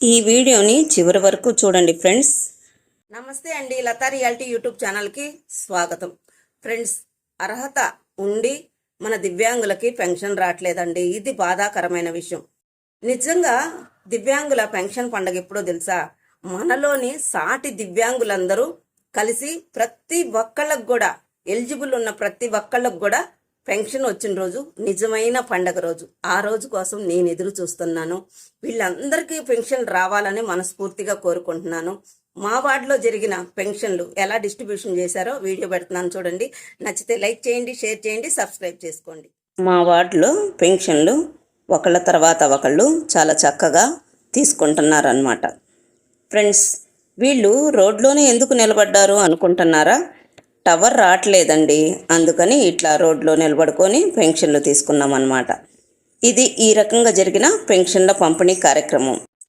ఈ వీడియోని చివరి వరకు చూడండి ఫ్రెండ్స్. నమస్తే అండి లతా రియాలిటీ యూట్యూబ్ ఛానల్కి స్వాగతం. ఫ్రెండ్స్ అర్హత ఉండి మన దివ్యాంగులకి పెన్షన్ రావట్లేదండి. ఇది బాధాకరమైన విషయం. నిజంగా దివ్యాంగుల పెన్షన్ పండగ ఎప్పుడో తెలుసా? మనలోని సాటి దివ్యాంగులందరూ కలిసి ప్రతి ఒక్కళ్ళకు కూడా ఎలిజిబుల్ ఉన్న ప్రతి ఒక్కళ్ళకు కూడా పెన్షన్ వచ్చిన రోజు నిజమైన పండగ రోజు ఆ రోజు కోసం నేను ఎదురు చూస్తున్నాను. వీళ్ళందరికీ పెన్షన్ రావాలని మనస్ఫూర్తిగా కోరుకుంటున్నాను. మా వార్డులో జరిగిన పెన్షన్లు ఎలా డిస్ట్రిబ్యూషన్ చేశారో వీడియో పెడుతున్నాను చూడండి. నచ్చితే లైక్ చేయండి షేర్ చేయండి సబ్స్క్రైబ్ చేసుకోండి. మా వార్డులో పెన్షన్లు ఒకళ్ళ తర్వాత ఒకళ్ళు చాలా చక్కగా తీసుకుంటున్నారనమాట ఫ్రెండ్స్ వీళ్ళు రోడ్లోనే ఎందుకు నిలబడ్డారు అనుకుంటున్నారా? టవర్ రావట్లేదండి. అందుకని ఇట్లా రోడ్లో నిలబడుకొని పెన్షన్లు తీసుకున్నాం అన్నమాట ఇది ఈ రకంగా జరిగిన పెన్షన్ల పంపిణీ కార్యక్రమం.